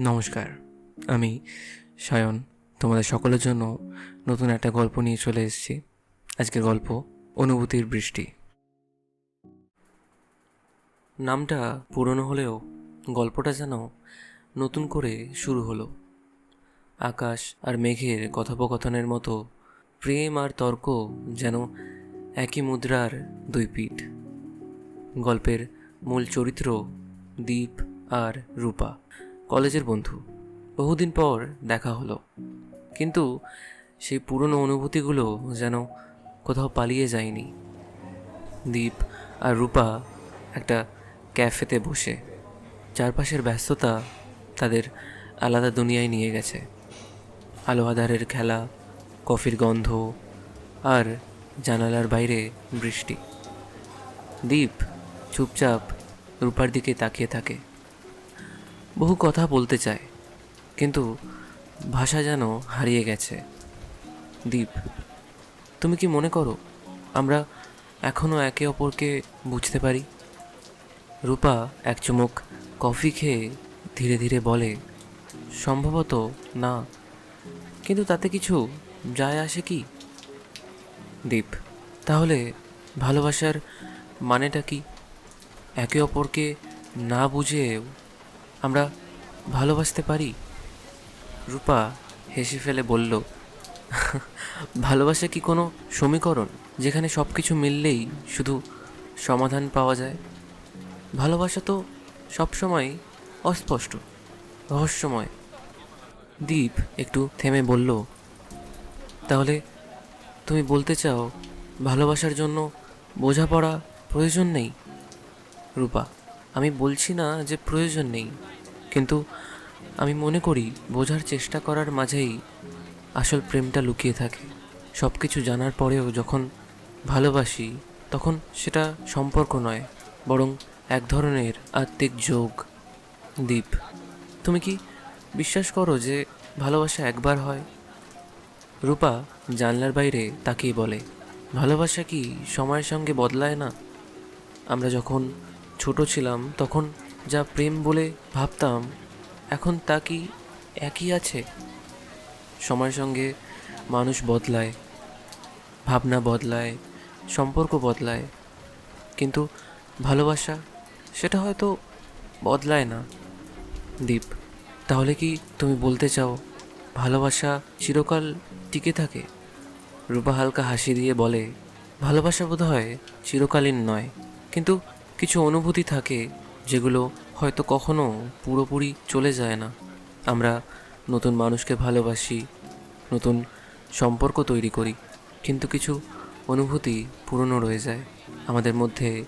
নমস্কার, আমি সায়ন। তোমাদের সকলের জন্য নতুন একটা গল্প নিয়ে চলে এসেছি। আজকের গল্প অনুভূতির বৃষ্টি। নামটা পুরনো হলেও গল্পটা যেন নতুন করে শুরু হলো। আকাশ আর মেঘের কথোপকথনের মতো প্রেম আর তর্ক যেন একই মুদ্রার দুই পিঠ। গল্পের মূল চরিত্র দীপ আর রূপা। কলেজের বন্ধু। বহুদিন পর দেখা হলো। কিন্তু সেই পুরনো অনুভূতিগুলো যেন কোথাও পালিয়ে যায়নি। দীপ আর রূপা একটা ক্যাফেতে বসে। চারপাশের ব্যস্ততা তাদের আলাদা দুনিয়ায় নিয়ে গেছে। আলো আধারের খেলা, কফির গন্ধ আর জানালার বাইরে বৃষ্টি। দীপ চুপচাপ রূপার দিকে তাকিয়ে থাকে। বহু কথা বলতে চায়, কিন্তু ভাষা যেন হারিয়ে গেছে। দীপ, তুমি কি মনে করো আমরা এখনও একে অপরকে বুঝতে পারি? রূপা এক চুমুক কফি খেয়ে ধীরে ধীরে বলে, সম্ভবত না, কিন্তু তাতে কিছু যায় আসে কি? দীপ, তাহলে ভালোবাসার মানেটা কি? একে অপরকে না বুঝেও আমরা ভালোবাসতে পারি? রূপা হেসে ফেলে বলল, ভালোবাসা কি কোনো সমীকরণ যেখানে সব কিছু মিললেই শুধু সমাধান পাওয়া যায়? ভালোবাসা তো সবসময় অস্পষ্ট, রহস্যময়। দীপ একটু থেমে বলল, তাহলে তুমি বলতে চাও ভালোবাসার জন্য বোঝাপড়া প্রয়োজন নেই? রূপা আমি বলছি না যে প্রয়োজন নেই, কিন্তু আমি মনে করি বোঝার চেষ্টা করার মাঝেই আসল প্রেমটা লুকিয়ে থাকে। সব কিছু জানার পরেও যখন ভালোবাসি, তখন সেটা সম্পর্ক নয়, বরং এক ধরনের আত্মিক যোগ, দ্বীপ। তুমি কি বিশ্বাস করো যে ভালোবাসা একবার হয়? রূপা জানলার বাইরে তাকিয়ে বলে, ভালোবাসা কি সময়ের সঙ্গে বদলায় না? আমরা যখন ছোট ছিলাম তখন যা প্রেম বলে ভাবতাম, এখন তা কি একই আছে? সময়ের সঙ্গে মানুষ বদলায়, ভাবনা বদলায়, সম্পর্ক বদলায়, কিন্তু ভালোবাসা সেটা হয়তো বদলায় না। দীপ, তাহলে কি তুমি বলতে চাও ভালোবাসা চিরকাল টিকে থাকে? রূপা হালকা হাসি দিয়ে বলে, ভালোবাসা বোধ হয় চিরকালীন নয়, কিন্তু কিছু অনুভূতি থাকে, যেগুলো হয়তো কখনো পুরোপুরি চলে যায় না। আমরা নতুন মানুষকে ভালোবাসি, নতুন সম্পর্ক তৈরি করি, কিন্তু কিছু অনুভূতি পুরনো রয়ে যায়, আমাদের মধ্যে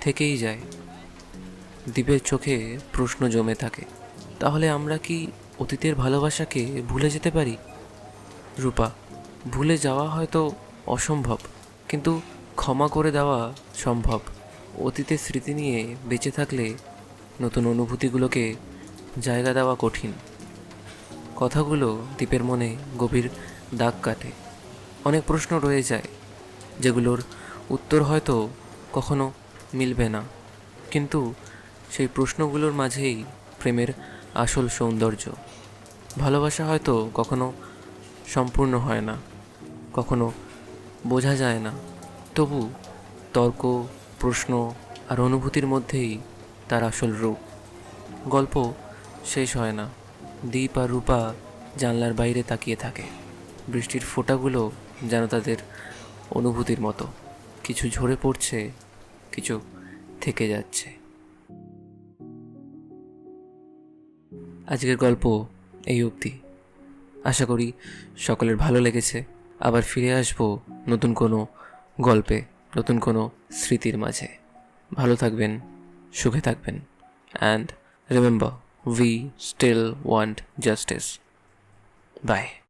থেকেই যায়। দ্বীপের চোখে প্রশ্ন জমে থাকে, তাহলে আমরা কি অতীতের ভালোবাসাকে ভুলে যেতে পারি? রূপা, ভুলে যাওয়া হয়তো অসম্ভব, কিন্তু ক্ষমা করে দেওয়া সম্ভব। অতীতের স্মৃতি নিয়ে বেঁচে থাকলে নতুন অনুভূতিগুলোকে জায়গা দেওয়া কঠিন। কথাগুলো দ্বীপের মনে গভীর দাগ কাটে। অনেক প্রশ্ন রয়ে যায়, যেগুলোর উত্তর হয়তো কখনো মিলবে না। কিন্তু সেই প্রশ্নগুলোর মাঝেই প্রেমের আসল সৌন্দর্য। ভালোবাসা হয়তো কখনো সম্পূর্ণ হয় না, কখনো বোঝা যায় না। তবু তর্ক প্রশ্ন আর অনুভূতির মধ্যেই তার আসল রূপ। গল্প শেষ হয় না। দীপ আর রূপা জানলার বাইরে তাকিয়ে থাকে। বৃষ্টির ফোঁটাগুলো যেন তাদের অনুভূতির মতো। কিছু ঝরে পড়ছে, কিছু থেকে যাচ্ছে। আজকের গল্প এই অবধি। আশা করি সকলের ভালো লেগেছে। আবার ফিরে আসব নতুন কোনো গল্পে। নতুন কোনো স্মৃতির মাঝে। ভালো থাকবেন, সুখে থাকবেন। And remember we still want justice bye